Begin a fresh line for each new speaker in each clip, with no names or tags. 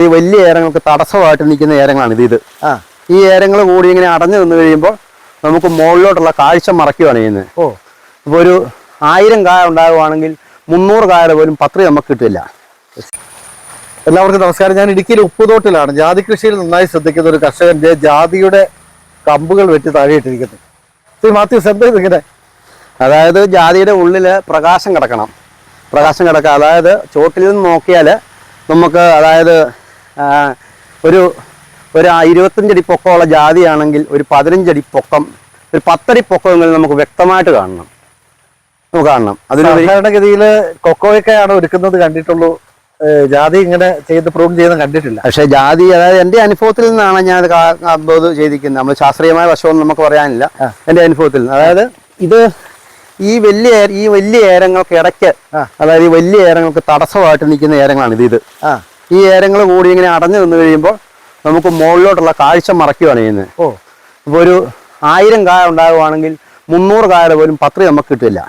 ഈ വലിയ ഏരങ്ങൾക്ക് തടസ്സമായിട്ട് നിൽക്കുന്ന ഏരങ്ങളാണ് ഇത്. ഇത്
ആ.
ഈ ഏരങ്ങൾ കൂടി ഇങ്ങനെ അടഞ്ഞു നിന്ന് കഴിയുമ്പോൾ നമുക്ക് മുകളിലോട്ടുള്ള കാഴ്ച മറയ്ക്കുകയാണ് ചെയ്യുന്നത്.
ഓ.
ഇപ്പോൾ ഒരു ആയിരം കായ ഉണ്ടാകുവാണെങ്കിൽ മുന്നൂറ് കായ പോലും പത്രി നമുക്ക് കിട്ടില്ല.
എല്ലാവർക്കും നമസ്കാരം. ഞാൻ ഇടുക്കിയിലെ ഉപ്പുതോട്ടിലാണ്. ജാതി കൃഷിയിൽ നന്നായി ശ്രദ്ധിക്കുന്ന ഒരു കർഷകന്റെ ജാതിയുടെ കമ്പുകൾ വെട്ടി താഴെയിട്ടിരിക്കുന്നു. ശ്രീ മാത്യു എന്താ ഇതിങ്ങനെ
അതായത് ജാതിയുടെ ഉള്ളിൽ പ്രകാശം കിടക്കണം. പ്രകാശം കിടക്കുക അതായത് ചോട്ടിൽ നിന്ന് നോക്കിയാൽ നമുക്ക് അതായത് ഒരു ഒരു ഇരുപത്തഞ്ചടി പൊക്കമുള്ള ജാതിയാണെങ്കിൽ ഒരു പതിനഞ്ചടി പൊക്കം ഒരു പത്തടി പൊക്കമെങ്കിലും നമുക്ക് വ്യക്തമായിട്ട് കാണണം. നമുക്ക് കാണണം. അതിനുപരി
സാധാരണഗതിയിൽ കൊക്കോയൊക്കെയാണ് ഒരുക്കുന്നത് കണ്ടിട്ടുള്ളൂ. ജാതി ഇങ്ങനെ ചെയ്ത് പ്രൂവ് ചെയ്യുന്ന കണ്ടിട്ടില്ല.
പക്ഷേ ജാതി അതായത് എന്റെ അനുഭവത്തിൽ നിന്നാണ് ഞാൻ അത് ചെയ്തിരിക്കുന്നത്. നമ്മൾ ശാസ്ത്രീയമായ വശമൊന്നും നമുക്ക് പറയാനില്ല. എന്റെ അനുഭവത്തിൽ നിന്ന്. അതായത് ഇത് ഈ വലിയ ഈ വലിയ ഏരങ്ങൾക്ക് ഇടയ്ക്ക് അതായത് ഈ വലിയ ഏരങ്ങൾക്ക് തടസ്സമായിട്ട് നിൽക്കുന്ന ഏരങ്ങളാണ് ഇത് ഇത്.
ആ.
ഈ ഏരങ്ങൾ കൂടി ഇങ്ങനെ അടഞ്ഞു നിന്ന് കഴിയുമ്പോൾ നമുക്ക് മുകളിലോട്ടുള്ള കാഴ്ച മറയ്ക്കുകയാണ് ചെയ്യുന്നത്.
ഓ.
ഇപ്പോൾ ഒരു ആയിരം കായ ഉണ്ടാകുവാണെങ്കിൽ മുന്നൂറ് കായ പോലും പത്രി നമുക്ക് കിട്ടില്ല.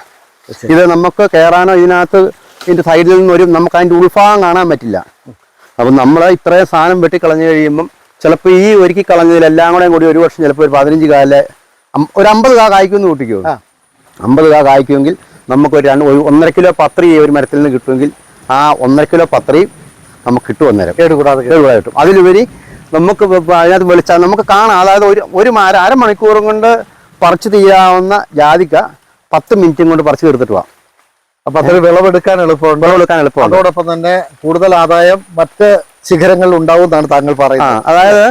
ഇത് നമുക്ക് കയറാനോ ഇതിനകത്ത് ഇതിന്റെ സൈഡിൽ നിന്ന് ഒരു നമുക്ക് അതിന്റെ ഉൾഭാഗം കാണാൻ പറ്റില്ല. അപ്പം നമ്മൾ ഇത്രയും സാധനം വെട്ടിക്കളഞ്ഞു കഴിയുമ്പം ചിലപ്പോൾ ഈ ഒരുക്കി കളഞ്ഞതിലെല്ലാം കൂടെ കൂടി ഒരു വർഷം ചിലപ്പോൾ ഒരു പതിനഞ്ച് കാല ഒരു അമ്പത് കാ കായ്ക്കുമെന്ന് കൂട്ടിക്കോ. അമ്പത് കാ കായ്ക്കുമെങ്കിൽ നമുക്ക് ഒരു രണ്ട് ഒന്നര കിലോ പത്രി ഈ ഒരു മരത്തിൽ നിന്ന് കിട്ടുമെങ്കിൽ ആ ഒന്നര കിലോ പത്രിയും നമുക്ക് കിട്ടും അന്നേരം.
കേടുകൂടാതെ
കേടുകൂടാതെ കിട്ടും. അതിലുപരി നമുക്ക് അതിനകത്ത് വെളിച്ചാൽ നമുക്ക് കാണാം. അതായത് ഒരു ഒരു മര അരമണിക്കൂറും കൊണ്ട് പറിച്ചു തീരാവുന്ന ജാതിക്ക പത്ത് മിനിറ്റും കൊണ്ട് പറിച്ചു തീർത്തിട്ട് പോവാം.
അപ്പൊ അതൊരു വിളവെടുക്കാൻ എളുപ്പമുണ്ട്.
വിളവെടുക്കാൻ എളുപ്പമാണ്
അതോടൊപ്പം തന്നെ കൂടുതൽ ആദായം മറ്റ് ശിഖരങ്ങളിൽ ഉണ്ടാവും എന്നാണ് താങ്കൾ പറയുന്നത്.
അതായത്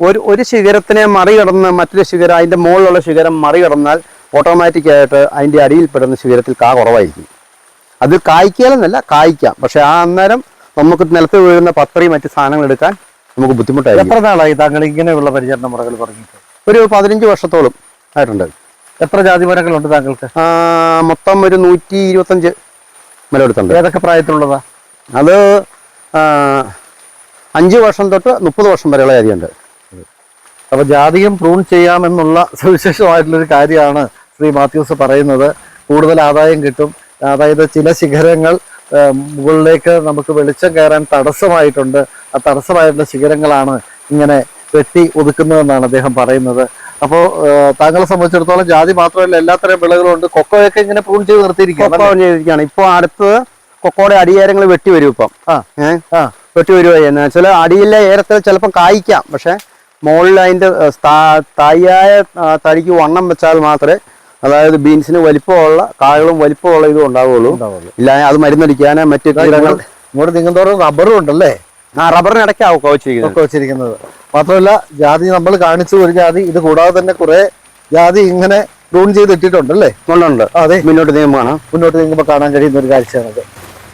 ഒരു ഒരു ശിഖരത്തിനെ മറികടന്ന് മറ്റൊരു ശിഖരം അതിന്റെ മുകളിലുള്ള ശിഖരം മറികടന്നാൽ ഓട്ടോമാറ്റിക് ആയിട്ട് അതിന്റെ അടിയിൽപ്പെടുന്ന ശിഖരത്തിൽ കാ കുറവായിരിക്കും. അത് കായ്ക്കാലെന്നല്ല കായ്ക്കാം. പക്ഷെ ആ അന്നേരം നമുക്ക് നിലത്ത് വീഴുന്ന പത്രി മറ്റ് സാധനങ്ങൾ എടുക്കാൻ നമുക്ക് ബുദ്ധിമുട്ടായി
എത്ര നാളായി താങ്കൾ ഇങ്ങനെയുള്ള പരിചരണ മുറകൾ പറഞ്ഞിട്ട്?
ഒരു പതിനഞ്ച് വർഷത്തോളം ആയിട്ടുണ്ട്.
എത്ര ജാതി മരങ്ങളുണ്ട് താങ്കൾക്ക്?
മൊത്തം ഒരു നൂറ്റി ഇരുപത്തഞ്ച് മരമെടുത്തുണ്ട്.
ഏതൊക്കെ പ്രായത്തിലുള്ളതാ?
അത് അഞ്ച് വർഷം തൊട്ട് മുപ്പത് വർഷം വരെയുള്ള ജാതിയുണ്ട്.
അപ്പൊ ജാതിയും പ്രൂൺ ചെയ്യാമെന്നുള്ള സവിശേഷമായിട്ടുള്ളൊരു കാര്യമാണ് ശ്രീ മാത്യൂസ് പറയുന്നത്. കൂടുതൽ ആദായം കിട്ടും. അതായത് ചില ശിഖരങ്ങൾ മുകളിലേക്ക് നമുക്ക് വെളിച്ചം കയറാൻ തടസ്സമായിട്ടുണ്ട്. ആ തടസ്സമായിട്ടുള്ള ശിഖരങ്ങളാണ് ഇങ്ങനെ വെട്ടി ഒതുക്കുന്നതെന്നാണ് അദ്ദേഹം പറയുന്നത്. അപ്പോൾ താങ്കളെ സംബന്ധിച്ചിടത്തോളം ജാതി മാത്രമല്ല എല്ലാത്തരം വിളകളും ഉണ്ട് കൊക്കോയൊക്കെ ഇങ്ങനെ പ്രൂൺ ചെയ്ത് നിർത്തിയിരിക്കുകയാണ്
ഇപ്പൊ ഇപ്പോൾ അടുത്ത് കൊക്കോയുടെ അടിയേരങ്ങൾ വെട്ടി വരും ഇപ്പം. വെട്ടി വരുക എന്ന് വെച്ചാൽ അടിയിലെ ഏരത്തിൽ ചിലപ്പം കായ്ക്കാം. പക്ഷെ മുകളിൽ അതിന്റെ തായായ തടിക്ക് വണ്ണം വെച്ചാൽ മാത്രമേ അതായത് ബീൻസിന് വലിപ്പമുള്ള കായകളും വലിപ്പമുള്ള ഇതും ഉണ്ടാവുള്ളൂ ഇല്ല അത് മരുന്നടിക്കാനോ മറ്റു കീടങ്ങൾ
ഇങ്ങോട്ട് നീങ്ങുന്നതോറും റബ്ബറും ഉണ്ടല്ലേ?
ആ റബ്ബറിനിടയ്ക്കാവും വെച്ചിരിക്കുന്നത്.
ഒക്കെ വെച്ചിരിക്കുന്നത്. മാത്രമല്ല ജാതി നമ്മൾ കാണിച്ചു ഒരു ജാതി ഇത് കൂടാതെ തന്നെ കുറെ ജാതി ഇങ്ങനെ പ്രൂൺ ചെയ്ത് ഇട്ടിട്ടുണ്ടല്ലേ
കൊണ്ടുണ്ട്
അതെ.
മുന്നോട്ട് കാണാം.
മുന്നോട്ട് നീങ്ങുമ്പോൾ കാണാൻ കഴിയുന്ന ഒരു കാഴ്ചയാണത്.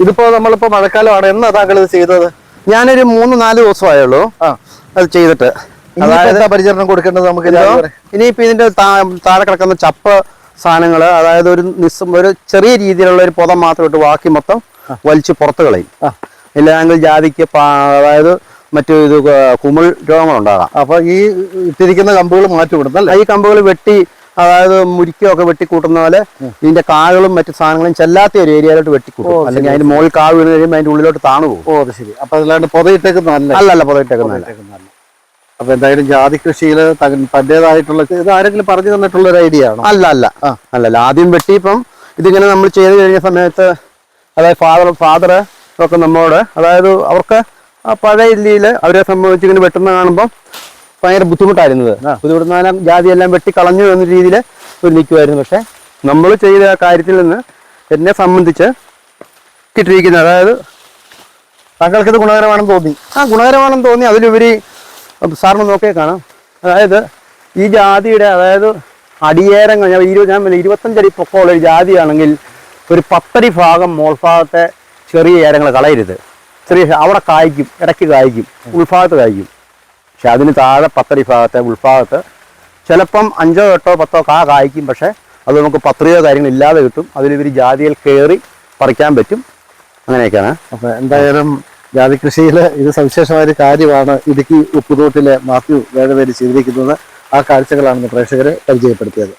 ഇതിപ്പോ നമ്മളിപ്പോ മഴക്കാലമാണ്. എന്നാ താങ്കൾ ഇത് ചെയ്തത്?
ഞാനൊരു മൂന്ന് നാല് ദിവസമായുള്ളൂ.
ആ.
അത് ചെയ്തിട്ട്.
എന്താ പരിചരണം കൊടുക്കേണ്ടത് നമുക്ക്?
ഇനിയിപ്പോ ഇതിന്റെ താഴെ കിടക്കുന്ന ചപ്പ് സാധനങ്ങൾ അതായത് ഒരു നിസ്സം ഒരു ചെറിയ രീതിയിലുള്ള ഒരു പുതം മാത്രം ഇട്ട് ബാക്കി മൊത്തം വലിച്ചു പുറത്ത് കളയും. ഇല്ലെങ്കിൽ ജാതിക്ക് അതായത് മറ്റു ഇത് കുമിൾ രോഗങ്ങൾ ഉണ്ടാകാം
അപ്പൊ ഈ ഇട്ടിരിക്കുന്ന കമ്പുകൾ മാറ്റി വിടുന്നല്ലേ
ഈ കമ്പുകൾ വെട്ടി അതായത് മുരിക്കൊക്കെ വെട്ടിക്കൂട്ടുന്ന പോലെ ഇതിന്റെ കാകളും മറ്റു സാധനങ്ങളും ചെല്ലാത്ത ഒരു ഏരിയയിലോട്ട് വെട്ടിക്കൂട്ടും അല്ലെങ്കിൽ അതിന്റെ മുകളിൽ കാവ് വീണ് കഴിയുമ്പോൾ അതിന്റെ ഉള്ളിലോട്ട് താണു പോകും.
ഓ അത് ശരി. അപ്പൊ അതിലാണ്ട് പുതയിട്ടേക്കുന്നതല്ല.
അല്ലല്ല പുതയിട്ടേക്കുന്നതല്ല.
അപ്പൊ എന്തായാലും ജാതി കൃഷിയിൽ തന്റേതായിട്ടുള്ള ഇത് ആരെങ്കിലും പറഞ്ഞു തന്നിട്ടുള്ള ഒരു ഐഡിയ ആണോ?
അല്ല അല്ല. അല്ലല്ല. ആദ്യം വെട്ടി ഇപ്പം ഇതിങ്ങനെ നമ്മൾ ചെയ്ത് കഴിഞ്ഞ സമയത്ത് അതായത് ഫാദർ ഫാദർ ഒക്കെ നമ്മോട് അതായത് അവർക്ക് പഴയ ഇല്ലിയിൽ അവരെ സംബന്ധിച്ച് ഇങ്ങനെ വെട്ടുന്ന കാണുമ്പോൾ ഭയങ്കര ബുദ്ധിമുട്ടായിരുന്നത്. ബുദ്ധിമുട്ടുന്ന ജാതി എല്ലാം വെട്ടി കളഞ്ഞു എന്ന രീതിയിൽ ഒരു നിൽക്കുമായിരുന്നു. പക്ഷെ നമ്മൾ ചെയ്ത ആ കാര്യത്തിൽ നിന്ന് എന്നെ സംബന്ധിച്ച് കിട്ടിയിരിക്കുന്നത് അതായത്
താങ്കൾക്ക് ഇത് ഗുണകരമാണെന്ന് തോന്നി.
ആ ഗുണകരമാണെന്ന് തോന്നി. അതിലുപരി സാറിന് നോക്കിയേ കാണാം. അതായത് ഈ ജാതിയുടെ അതായത് അടിയേരങ്ങൾ ഞാൻ ഇരുപത് ഞാൻ ഇരുപത്തഞ്ചടി പൊക്കമുള്ള ഒരു ജാതിയാണെങ്കിൽ ഒരു പത്തടി ഭാഗം മോൾഭാഗത്തെ ചെറിയ ഏരങ്ങൾ കളയരുത്. ചെറിയ അവിടെ കായ്ക്കും ഇടയ്ക്ക് കായ്ക്കും ഉൾഭാഗത്ത് കായ്ക്കും. പക്ഷെ അതിന് താഴെ പത്തടി ഭാഗത്തെ ഉൾഭാഗത്ത് ചിലപ്പം അഞ്ചോ എട്ടോ പത്തോ കാ കായ്ക്കും. പക്ഷേ അത് നമുക്ക് പത്രികയോ കാര്യങ്ങൾ ഇല്ലാതെ കിട്ടും. അതിലിവർ ജാതിയിൽ കയറി പറിക്കാൻ പറ്റും. അങ്ങനെയൊക്കെയാണ്.
അപ്പോൾ എന്തായാലും ജാതി കൃഷിയിൽ ഇത് സവിശേഷമായ ഒരു കാര്യമാണ്. ഇടുക്കി ഉപ്പുതോട്ടിലെ മാത്യു വേദവേരി ചെയ്തിരിക്കുന്നത്. ആ കാഴ്ചകളാണ് ഇന്ന് പ്രേക്ഷകരെ പരിചയപ്പെടുത്തിയത്.